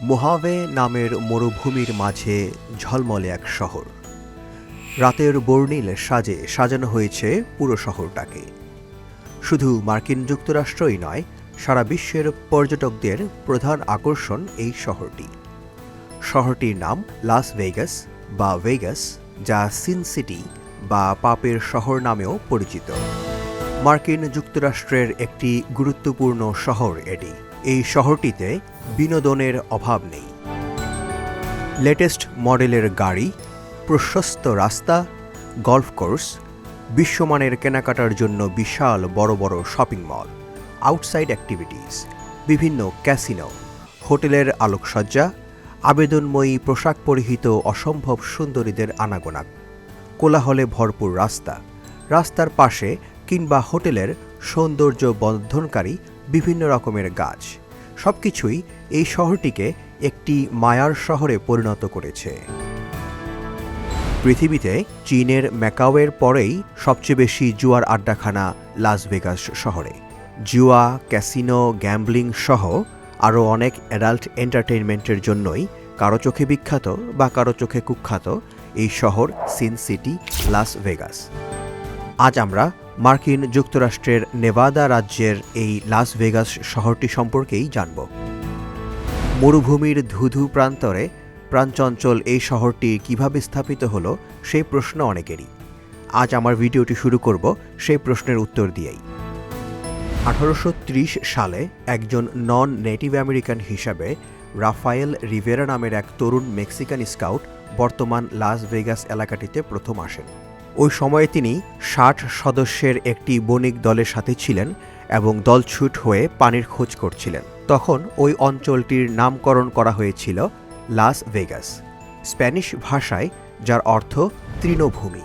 মোহাভে নামের মরুভূমির মাঝে ঝলমলে এক শহর। রাতের বর্ণিল সাজে সাজানো হয়েছে পুরো শহরটাকে। শুধু মার্কিন যুক্তরাষ্ট্রই নয়, সারা বিশ্বের পর্যটকদের প্রধান আকর্ষণ এই শহরটি। শহরটির নাম লাস ভেগাস বা ভেগাস, যা সিন সিটি বা পাপের শহর নামেও পরিচিত। মার্কিন যুক্তরাষ্ট্রের একটি গুরুত্বপূর্ণ শহর এটি। এই শহরটিতে বিনোদনের অভাব নেই। লেটেস্ট মডেলের গাড়ি, প্রশস্ত রাস্তা, গল্ফ কোর্স, বিশ্বমানের কেনাকাটার জন্য বিশাল বড় বড় শপিং মল, আউটসাইড অ্যাক্টিভিটিস, বিভিন্ন ক্যাসিনো, হোটেলের আলোকসজ্জা, আবেদনময়ী পোশাক পরিহিত অসম্ভব সুন্দরীদের আনাগোনা, কোলাহলে ভরপুর রাস্তা, রাস্তার পাশে কিংবা হোটেলের সৌন্দর্য বর্ধনকারী বিভিন্ন রকমের গাছ। সবকিছুই এই শহরটিকে একটি মায়ার শহরে পরিণত করেছে। পৃথিবীতে চীনের ম্যাকাওয়ের পরেই সবচেয়ে বেশি জুয়ার আড্ডাখানা লাস ভেগাস শহরে। জুয়া, ক্যাসিনো, গ্যাম্বলিং সহ আরও অনেক অ্যাডাল্ট এন্টারটেইনমেন্টের জন্যই কারও চোখে বিখ্যাত বা কারও চোখে কুখ্যাত এই শহর সিন সিটি, লাস ভেগাস। আজ আমরা মার্কিন যুক্তরাষ্ট্রের নেভাদা রাজ্যের এই লাস ভেগাস শহরটি সম্পর্কেই জানব। মরুভূমির ধুধু প্রান্তরে প্রাণচঞ্চল এই শহরটি কীভাবে স্থাপিত হলো সেই প্রশ্ন অনেকেরই। আজ আমার ভিডিওটি শুরু করব সেই প্রশ্নের উত্তর দিয়েই। আঠারোশো ত্রিশ সালে একজন নন নেটিভ আমেরিকান হিসাবে রাফায়েল রিভেরা নামের এক তরুণ মেক্সিকান স্কাউট বর্তমান লাস ভেগাস এলাকাটিতে প্রথম আসেন। ওই সময়ে তিনি ষাট সদস্যের একটি বণিক দলের সাথে ছিলেন এবং দলছুট হয়ে পানির খোঁজ করছিলেন। তখন ওই অঞ্চলটির নামকরণ করা হয়েছিল লাস ভেগাস, স্প্যানিশ ভাষায়, যার অর্থ তৃণভূমি।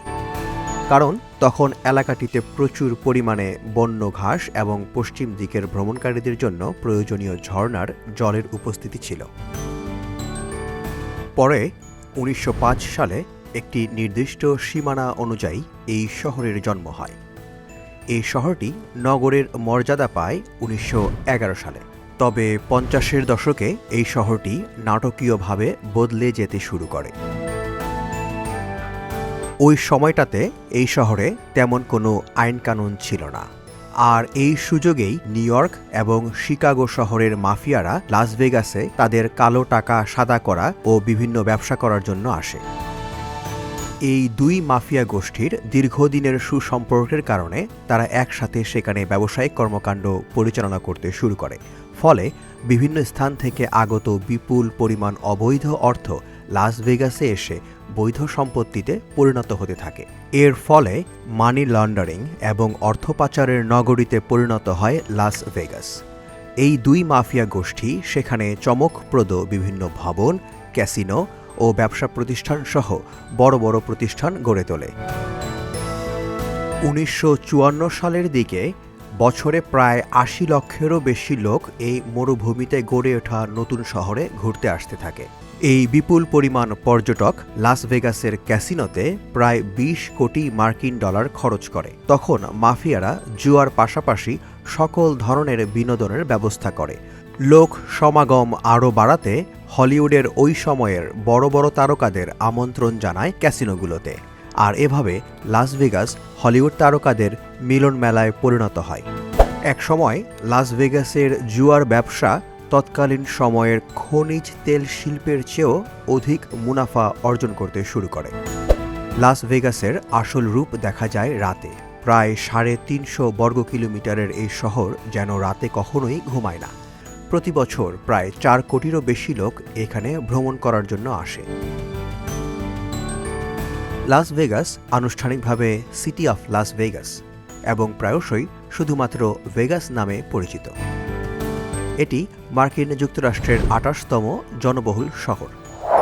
কারণ তখন এলাকাটিতে প্রচুর পরিমাণে বন্য ঘাস এবং পশ্চিম দিকের ভ্রমণকারীদের জন্য প্রয়োজনীয় ঝর্ণার জলের উপস্থিতি ছিল। পরে উনিশশো পাঁচ সালে একটি নির্দিষ্ট সীমানা অনুযায়ী এই শহরের জন্ম হয়। এই শহরটি নগরের মর্যাদা পায় উনিশশো এগারো সালে। তবে পঞ্চাশের দশকে এই শহরটি নাটকীয়ভাবে বদলে যেতে শুরু করে। ওই সময়টাতে এই শহরে তেমন কোনো আইনকানুন ছিল না। আর এই সুযোগেই নিউ ইয়র্ক এবং শিকাগো শহরের মাফিয়ারা লাস ভেগাসে তাদের কালো টাকা সাদা করা ও বিভিন্ন ব্যবসা করার জন্য আসে। এই দুই মাফিয়া গোষ্ঠীর দীর্ঘদিনের সুসম্পর্কের কারণে তারা একসাথে সেখানে ব্যবসায়িক কর্মকাণ্ড পরিচালনা করতে শুরু করে। ফলে বিভিন্ন স্থান থেকে আগত বিপুল পরিমাণ অবৈধ অর্থ লাস ভেগাসে এসে বৈধ সম্পত্তিতে পরিণত হতে থাকে। এর ফলে মানি লন্ডারিং এবং অর্থ পাচারের নগরীতে পরিণত হয় লাস ভেগাস। এই দুই মাফিয়া গোষ্ঠী সেখানে চমকপ্রদ বিভিন্ন ভবন, ক্যাসিনো ও ব্যবসা প্রতিষ্ঠান সহ বড় বড় প্রতিষ্ঠান গড়ে তোলে। উনিশশো চুয়ান্ন সালের দিকে বছরে প্রায় আশি লক্ষেরও বেশি লোক এই মরুভূমিতে গড়ে ওঠা নতুন শহরে ঘুরতে আসতে থাকে। এই বিপুল পরিমাণ পর্যটক লাস ভেগাসের ক্যাসিনোতে প্রায় ২০ কোটি মার্কিন ডলার খরচ করে। তখন মাফিয়ারা জুয়ার পাশাপাশি সকল ধরনের বিনোদনের ব্যবস্থা করে। লোক সমাগম আরও বাড়াতে হলিউডের ওই সময়ের বড় বড় তারকাদের আমন্ত্রণ জানায় ক্যাসিনোগুলোতে। আর এভাবে লাস ভেগাস হলিউড তারকাদের মিলন মেলায় পরিণত হয়। এক সময় লাস ভেগাসের জুয়ার ব্যবসা তৎকালীন সময়ের খনিজ তেল শিল্পের চেয়েও অধিক মুনাফা অর্জন করতে শুরু করে। লাস ভেগাসের আসল রূপ দেখা যায় রাতে। প্রায় সাড়ে তিনশো বর্গ কিলোমিটারের এই শহর যেন রাতে কখনোই ঘুমায় না। প্রতি বছর প্রায় চার কোটিরও বেশি লোক এখানে ভ্রমণ করার জন্য আসে। লাস ভেগাস আনুষ্ঠানিকভাবে সিটি অফ লাস ভেগাস এবং প্রায়শই শুধুমাত্র ভেগাস নামে পরিচিত। এটি মার্কিন যুক্তরাষ্ট্রের আঠাশতম জনবহুল শহর।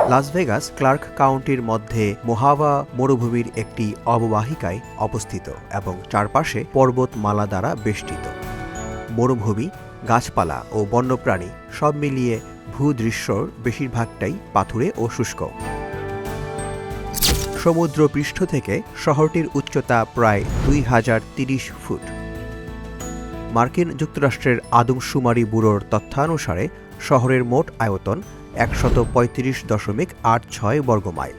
লাস ভেগাস ক্লার্ক কাউন্টির মধ্যে মোহাভা মরুভূমির একটি অববাহিকায় অবস্থিত এবং চারপাশে পর্বতমালা দ্বারা বেষ্টিত। মরুভূমি গাছপালা ও বন্যপ্রাণী সব মিলিয়ে ভূদৃশ্যর বেশিরভাগটাই পাথুরে ও শুষ্ক। সমুদ্র পৃষ্ঠ থেকে শহরটির উচ্চতা প্রায় দুই হাজার তিরিশ ফুট। মার্কিন যুক্তরাষ্ট্রের আদমশুমারি ব্যুরোর তথ্যানুসারে শহরের মোট আয়তন একশত পঁয়ত্রিশ দশমিক আট ছয় বর্গমাইল,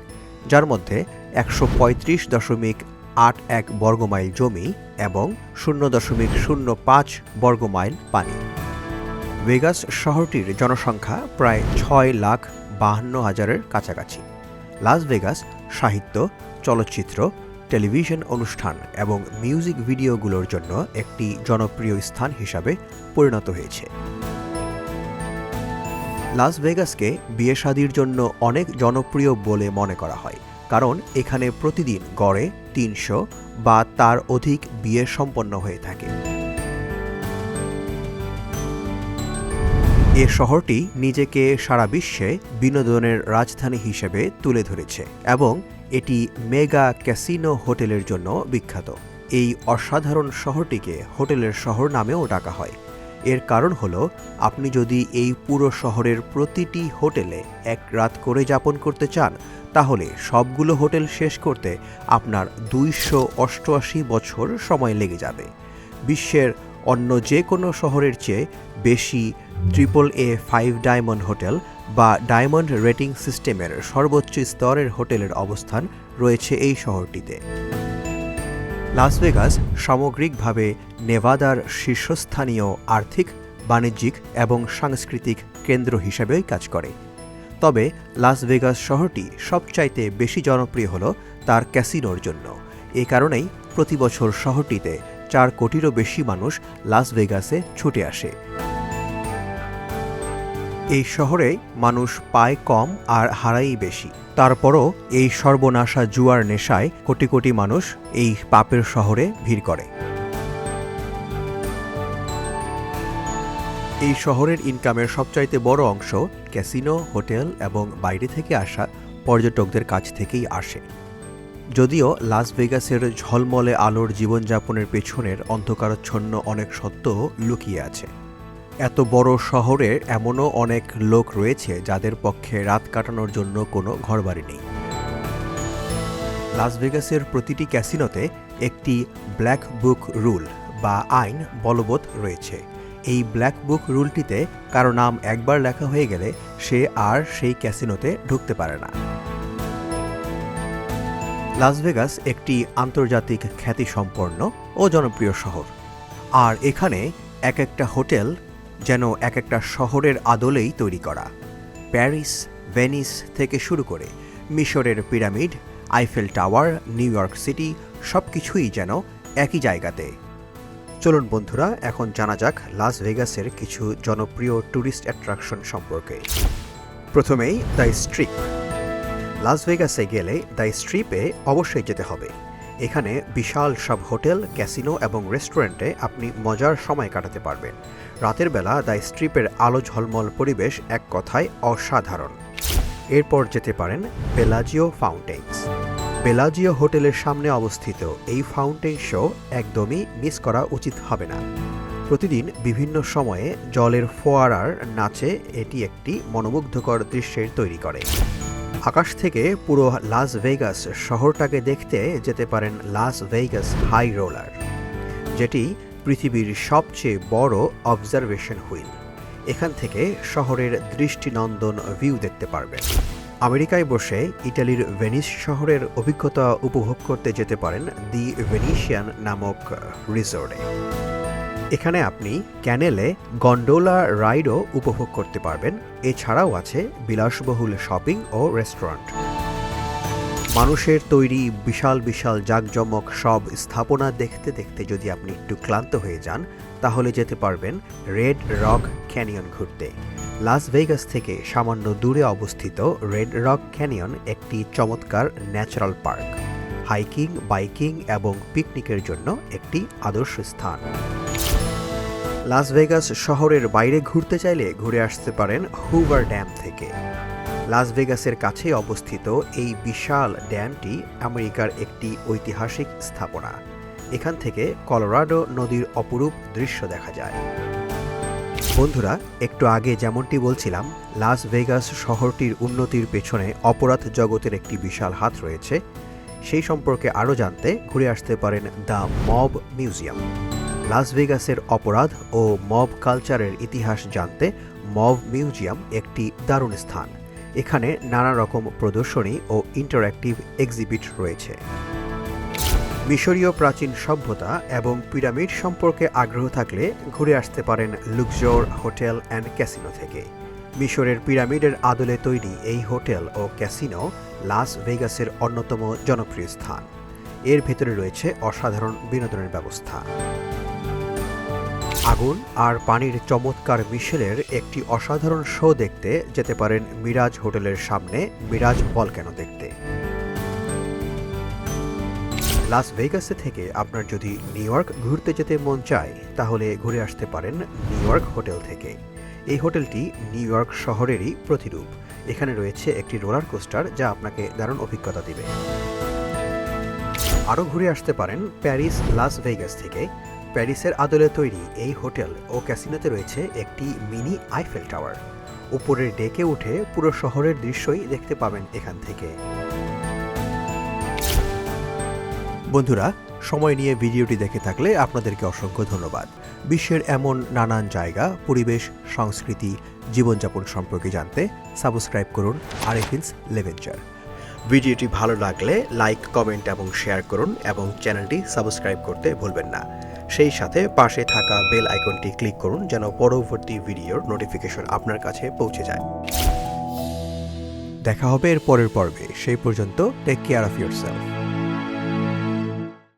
যার মধ্যে একশো পঁয়ত্রিশ দশমিক আট এক বর্গমাইল জমি এবং শূন্য দশমিক শূন্য পাঁচ বর্গমাইল পানি। ভেগাস শহরটির জনসংখ্যা প্রায় ছয় লাখ বাহান্ন হাজারের কাছাকাছি। লাস ভেগাস সাহিত্য, চলচ্চিত্র, টেলিভিশন অনুষ্ঠান এবং মিউজিক ভিডিওগুলোর জন্য একটি জনপ্রিয় স্থান হিসাবে পরিণত হয়েছে। লাস ভেগাসকে বিয়ে শাদির জন্য অনেক জনপ্রিয় বলে মনে করা হয়। কারণ এখানে প্রতিদিন গড়ে তিনশো বা তার অধিক বিয়ে সম্পন্ন হয়ে থাকে। এ শহরটি নিজেকে সারা বিশ্বে বিনোদনের রাজধানী হিসেবে তুলে ধরেছে এবং এটি মেগা ক্যাসিনো হোটেলের জন্য বিখ্যাত। এই অসাধারণ শহরটিকে হোটেলের শহর নামেও ডাকা হয়। এর কারণ হলো, আপনি যদি এই পুরো শহরের প্রতিটি হোটেলে এক রাত করে যাপন করতে চান, তাহলে সবগুলো হোটেল শেষ করতে আপনার দুইশো অষ্টআশি বছর সময় লেগে যাবে। বিশ্বের অন্য যে কোনো শহরের চেয়ে বেশি triple A five diamond hotel বা ডায়মন্ড রেটিং সিস্টেমের সর্বোচ্চ স্তরের হোটেলের অবস্থান রয়েছে এই শহরটিতে। লাস ভেগাস সামগ্রিকভাবে নেভাদার শীর্ষস্থানীয় আর্থিক, বাণিজ্যিক এবং সাংস্কৃতিক কেন্দ্র হিসেবেই কাজ করে। তবে লাস ভেগাস শহরটি সবচাইতে বেশি জনপ্রিয় হল তার ক্যাসিনোর জন্য। এ কারণেই প্রতি বছর শহরটিতে চার কোটিরও বেশি মানুষ লাস ভেগাসে ছুটে আসে। এই শহরে মানুষ পায় কম আর হারাই বেশি। তারপরও এই সর্বনাশা জুয়ার নেশায় কোটি কোটি মানুষ এই পাপের শহরে ভিড় করে। এই শহরের ইনকামের সবচাইতে বড় অংশ ক্যাসিনো হোটেল এবং বাইরে থেকে আসা পর্যটকদের কাছ থেকেই আসে। যদিও লাস ভেগাসের ঝলমলে আলোর জীবনযাপনের পেছনের অন্ধকারচ্ছন্ন অনেক সত্যও লুকিয়ে আছে। এত বড় শহরে এমনও অনেক লোক রয়েছে যাদের পক্ষে রাত কাটানোর জন্য কোনো ঘরবাড়ি নেই। লাস ভেগাসের প্রতিটি ক্যাসিনোতে একটি ব্ল্যাক বুক রুল বা আইন বলবৎ রয়েছে। এই ব্ল্যাক বুক রুলটিতে কারও নাম একবার লেখা হয়ে গেলে সে আর সেই ক্যাসিনোতে ঢুকতে পারে না। লাস ভেগাস একটি আন্তর্জাতিক খ্যাতিসম্পন্ন ও জনপ্রিয় শহর। আর এখানে এক একটা হোটেল যেন এক একটা শহরের আদলেই তৈরি করা। প্যারিস, ভেনিস থেকে শুরু করে মিশরের pyramid, Eiffel tower, New York city সব কিছুই যেন একই জায়গাতে। চলুন বন্ধুরা, এখন জানা যাক লাস ভেগাসের কিছু জনপ্রিয় ট্যুরিস্ট অ্যাট্রাকশন সম্পর্কে। প্রথমেই দ্য স্ট্রিপ। লাস ভেগাসে গেলে দ্য স্ট্রিপে অবশ্যই যেতে হবে। এখানে বিশাল সব হোটেল, ক্যাসিনো এবং রেস্টুরেন্টে আপনি মজার সময় কাটাতে পারবেন। রাতের বেলা দ্য স্ট্রিপের আলো ঝলমল পরিবেশ এক কথায় অসাধারণ। এরপর যেতে পারেন বেলাজিও ফাউন্টেন্স বেলাজিও হোটেলের সামনে অবস্থিত এই ফাউন্টেন শো একদমই মিস করা উচিত হবে না। প্রতিদিন বিভিন্ন সময়ে জলের ফোয়ারার নাচে এটি একটি মনোমুগ্ধকর দৃশ্যের তৈরি করে। আকাশ থেকে পুরো লাস ভেগাস শহরটাকে দেখতে যেতে পারেন লাস ভেগাস হাই রোলার যেটি পৃথিবীর সবচেয়ে বড় অবজারভেশন হুইল। এখান থেকে শহরের দৃষ্টিনন্দন ভিউ দেখতে পারবেন। আমেরিকায় বসে ইটালির ভেনিস শহরের অভিজ্ঞতা উপভোগ করতে যেতে পারেন দি ভেনিশিয়ান নামক রিসোর্টে এখানে আপনি ক্যানেলে গন্ডোলা রাইডও উপভোগ করতে পারবেন। এছাড়াও আছে বিলাসবহুল শপিং ও রেস্টুরেন্ট মানুষের তৈরি বিশাল বিশাল জাঁকজমক সব স্থাপনা দেখতে দেখতে যদি আপনি একটু ক্লান্ত হয়ে যান, তাহলে যেতে পারবেন রেড রক ক্যানিয়ন ঘুরতে। লাস ভেগাস থেকে সামান্য দূরে অবস্থিত রেড রক ক্যানিয়ন একটি চমৎকার ন্যাচারাল পার্ক হাইকিং বাইকিং এবং পিকনিকের জন্য একটি আদর্শ স্থান। লাস ভেগাস শহরের বাইরে ঘুরতে চাইলে ঘুরে আসতে পারেন হুভার ড্যাম থেকে। লাস ভেগাসের কাছে অবস্থিত এই বিশাল ড্যামটি আমেরিকার একটি ঐতিহাসিক স্থাপনা। এখান থেকে কলোরাডো নদীর অপরূপ দৃশ্য দেখা যায়। বন্ধুরা, একটু আগে যেমনটি বলছিলাম লাস ভেগাস শহরটির উন্নতির পেছনে অপরাধ জগতের একটি বিশাল হাত রয়েছে। সেই সম্পর্কে আরও জানতে ঘুরে আসতে পারেন দ্য মব মিউজিয়াম। লাস ভেগাসের অপরাধ ও মব কালচারের ইতিহাস জানতে মব মিউজিয়াম একটি দারুণ স্থান। এখানে নানা রকম প্রদর্শনী ও ইন্টারঅ্যাক্টিভ এক্সিবিট রয়েছে। মিশরীয় প্রাচীন সভ্যতা এবং পিরামিড সম্পর্কে আগ্রহ থাকলে ঘুরে আসতে পারেন লুকজোর হোটেল অ্যান্ড ক্যাসিনো থেকে। মিশরের পিরামিডের আদলে তৈরি এই হোটেল ও ক্যাসিনো লাস ভেগাসের অন্যতম জনপ্রিয় স্থান। এর ভেতরে রয়েছে অসাধারণ বিনোদনের ব্যবস্থা। আগুন আর পানির চমৎকার মিশেলের একটি অসাধারণ শো দেখতে যেতে পারেন মিরাজ হোটেলের সামনে, মিরাজ ভলক্যানো দেখতে। লাস ভেগাসে থেকে আপনার যদি নিউ ইয়র্ক ঘুরতে যেতে মন চায়, তাহলে ঘুরে আসতে পারেন নিউ ইয়র্ক হোটেল থেকে। এই হোটেলটি নিউ ইয়র্ক শহরেরই প্রতিরূপ। এখানে রয়েছে একটি রোলার কোস্টার যা আপনাকে দারুণ অভিজ্ঞতা দিবে। আরও ঘুরে আসতে পারেন প্যারিস লাস ভেগাস থেকে। প্যারিসের আদলে তৈরি এই হোটেল ও ক্যাসিনোতে রয়েছে একটি মিনি আইফেল টাওয়ার। উপরের ডেকে উঠে পুরো শহরের দৃশ্যই দেখতে পাবেন এখান থেকে। বন্ধুরা, সময় নিয়ে ভিডিওটি দেখে থাকলে আপনাদেরকে অসংখ্য ধন্যবাদ। বিশ্বের এমন নানান জায়গা, পরিবেশ, সংস্কৃতি, জীবনযাপন সম্পর্কে জানতে সাবস্ক্রাইব করুন আরেফিন্স লেভেঞ্চার। ভিডিওটি ভালো লাগলে লাইক, কমেন্ট এবং শেয়ার করুন এবং চ্যানেলটি সাবস্ক্রাইব করতে ভুলবেন না। সেই সাথে পাশে থাকা বেল আইকনটি ক্লিক করুন যেন পরবর্তী ভিডিওর নোটিফিকেশন আপনার কাছে পৌঁছে যায়। দেখা হবে এর পরের পর্বে। সেই পর্যন্ত টেক কেয়ার অফ ইয়োর